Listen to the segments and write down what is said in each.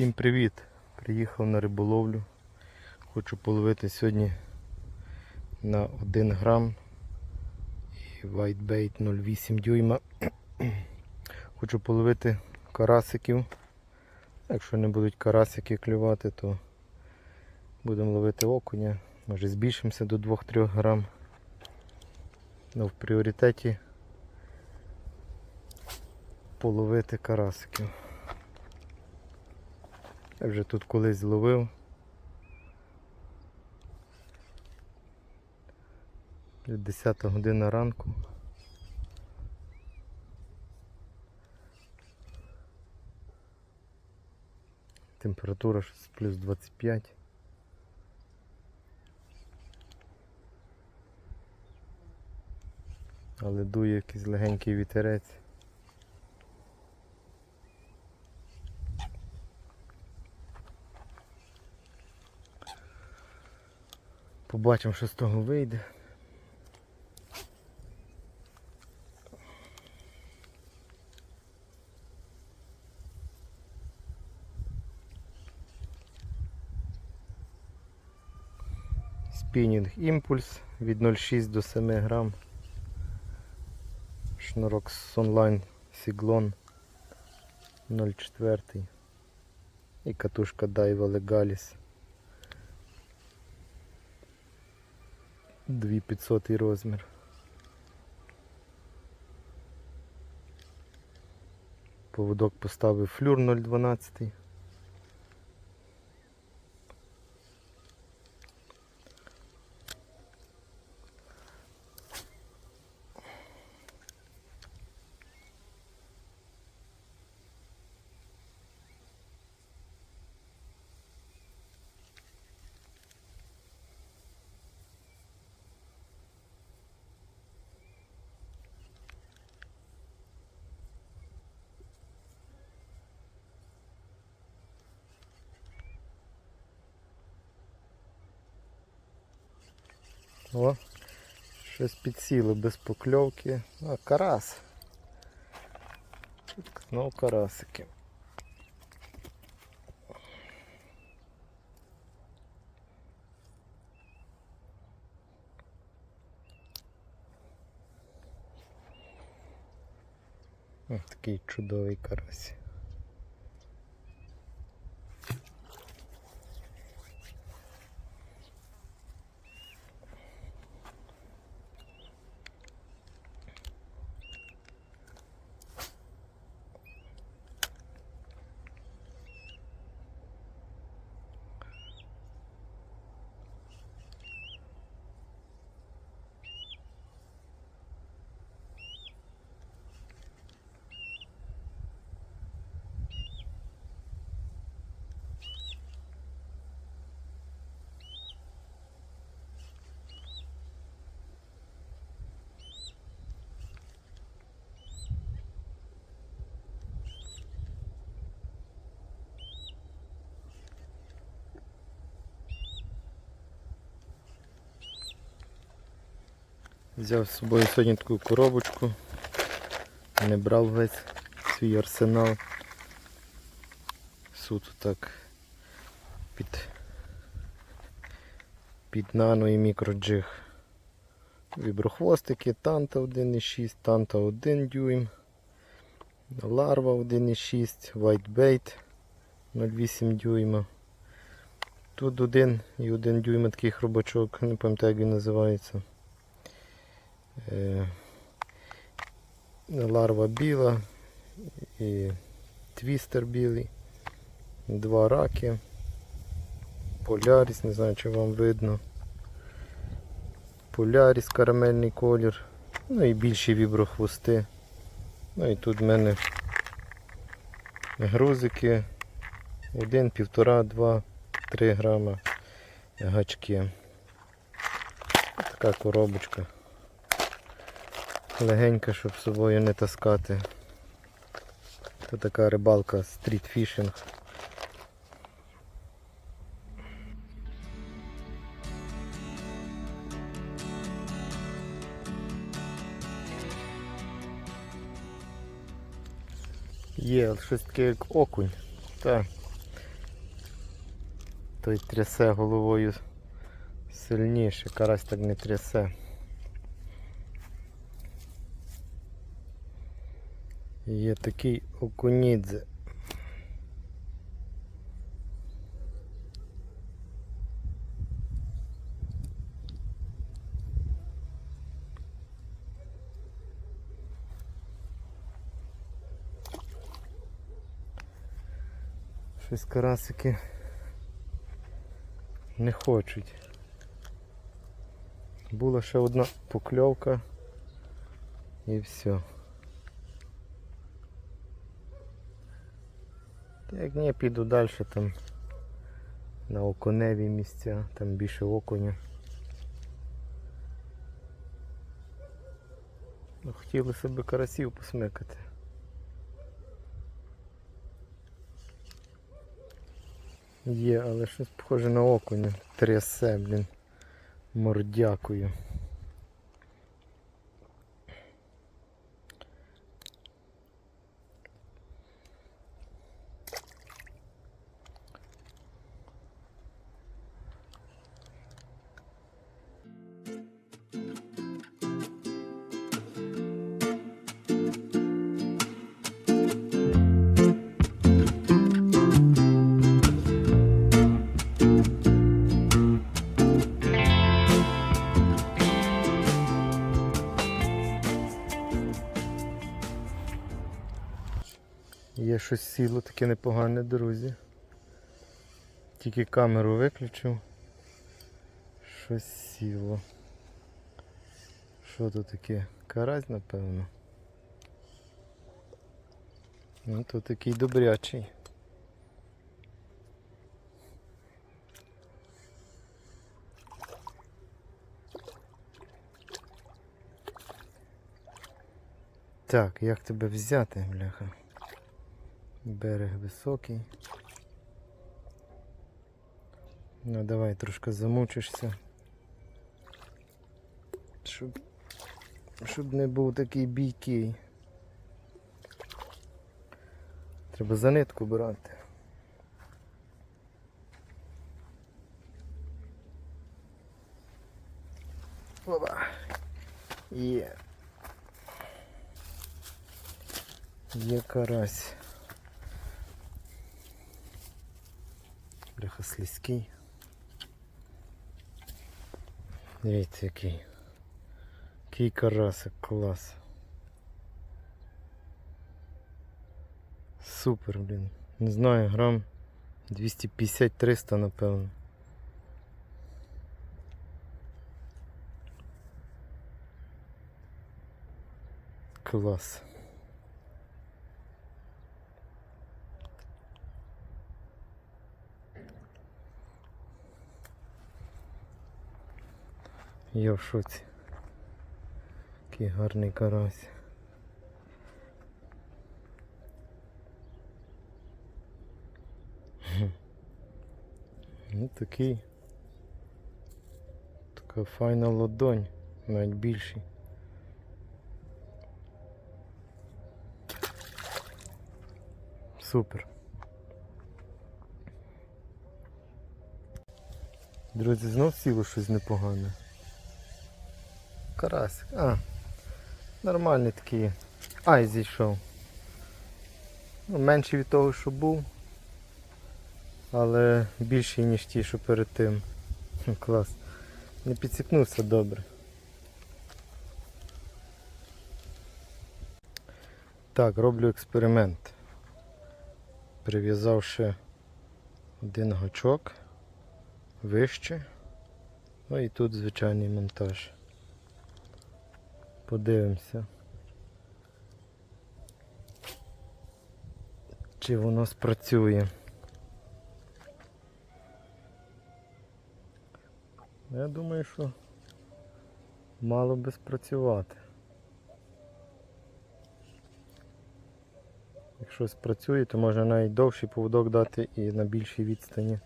Всім привіт! Приїхав на риболовлю. Хочу половити сьогодні на 1 грам і whitebait 0,8 дюйма. Хочу половити карасиків. Якщо не будуть карасики клювати, то будемо ловити окуня. Може збільшимося до 2-3 грам. Ну, в пріоритеті половити карасиків. Я вже тут колись. Вже 10 година ранку. Температура щось плюс 25. Але дує якийсь легенький вітерець. Побачимо, що з того вийде. Спінінг імпульс від 0,6 до 7 грам. Шнурок Sunline Сіглон 0,4 і катушка Daiwa Legalis 2500 розмір. Поводок поставив флюр 0,12. О, щось підсіло без покльовки. А, карас. Знов карасики. Ось такий чудовий карась. Взяв з собою сьогодні таку коробочку. Не брав весь свій арсенал. Суто так під, під нано і мікроджиг. Віброхвостики, танта 1,6, танта 1 дюйм, ларва 1,6, whitebait 0,8 дюйма. Тут один і один дюйм такий хробачок, не пам'ятаю як він називається. Е, Ларва біла і твістер білий, два раки, поляріс, не знаю чи вам видно. Поляріс карамельний колір, ну і більші віброхвости. Ну і тут в мене грузики 1, 1,5, 2, 3 грама гачки. Така коробочка легенька, щоб з собою не таскати. Це така рибалка стрітфішинг. Є щось таке як окунь. Так. той трясе головою сильніше, карась так не трясе. Є такий окунідзе. Щось карасики не хочуть. Була ще одна покльовка і все. Як ні, піду далі там на оконеві місця, там більше окуня. Ну, Хотілося б карасів посмикати. Є, але щось похоже на окуня. Трясе, блін. Мордякою. Є щось сіло таке непогане, друзі. Тільки камеру виключив. Щось сіло. Що тут таке? Карась, напевно. Ну, то такий добрячий. Так, як тебе взяти, бляха? Берег високий. Ну давай трошки замучишся. Щоб, щоб не був такий бійкий. Треба за нитку брати. Опа. Є. Є карась. Бляха слизький. Дивіться який. Який карасик, клас. Супер, блін. Не знаю, грам 250-300 напевно. Клас. Я в шоці. Який гарний карась. Ну такий. Така файна ладонь, навіть більший. Супер. Друзі, знов сіло щось непогане. Карасик. А, нормальний такий. Ай, зійшов. Ну, менший від того, що був. Але більший, ніж ті, що перед тим. Клас. Не підсікнувся добре. Так, роблю експеримент. Прив'язавши один гачок вище. Ну і тут звичайний монтаж. Подивимося. Чи воно спрацює. Я думаю, що мало би спрацювати. Якщо спрацює, то можна навіть довший поводок дати і на більшій відстані.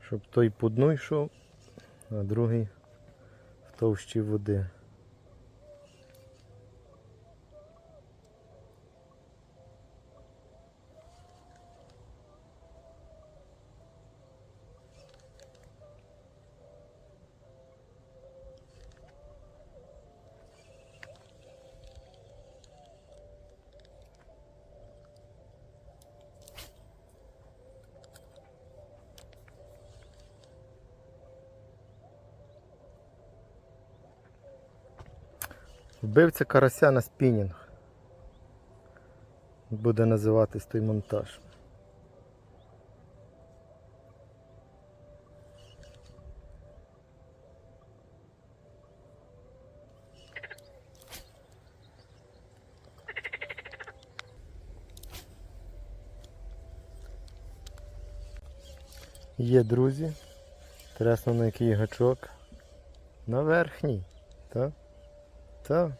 Щоб той по дну йшов, а другий товщі води. Вбивця карася на спінінг. Буде називатись той монтаж. Є друзі. Інтересно на який гачок. На верхній. Так.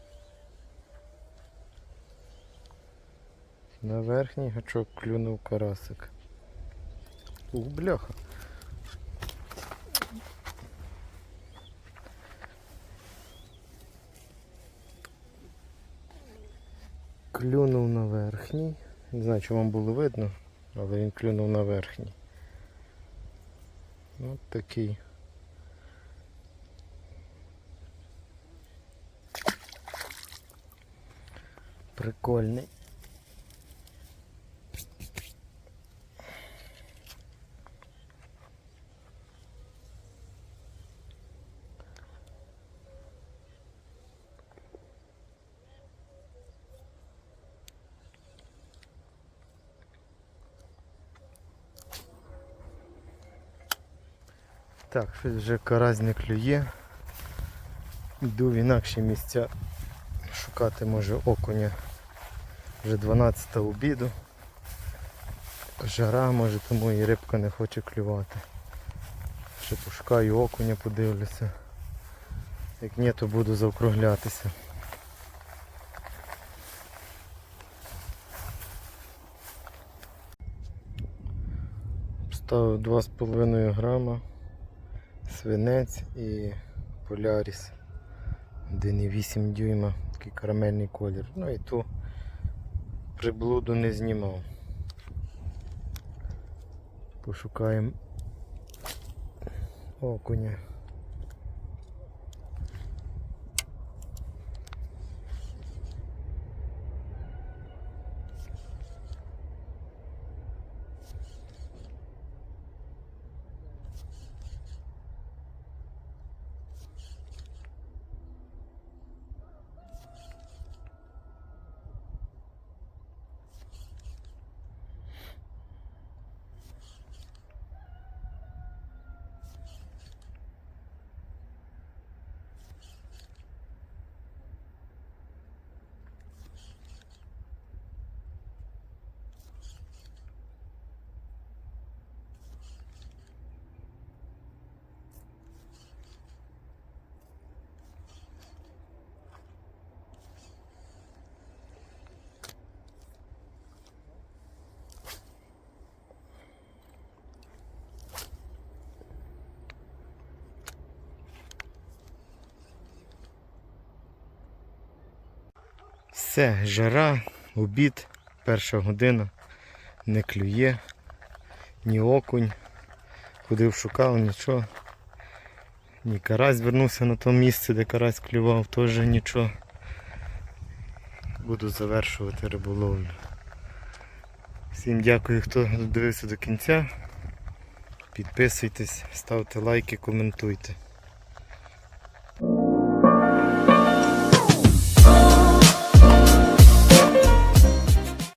На верхній гачок клюнув карасик. У, бляха. Клюнув на верхній. Не знаю, чи вам було видно, але він клюнув на верхній. От такий. Прикольний. Так, щось вже карась не клює. Йду в інакші місця шукати може окуня. Вже 12 обіду. Жара, може тому і рибка не хоче клювати. Ще пошукаю окуня, подивлюся. Як ні, то буду заокруглятися. Ставив 2,5 грама свинець і поляріс 1,8 дюйма, такий карамельний колір. Ну і ту приблуду не знімав. Пошукаємо окуня. Все, жара, обід, перша година, не клює, ні окунь. Ходив, шукав, нічого. Ні карась вернувся на то місце, де карась клював, теж нічого. Буду завершувати риболовлю. Всім дякую, хто дивився до кінця. Підписуйтесь, ставте лайки, коментуйте.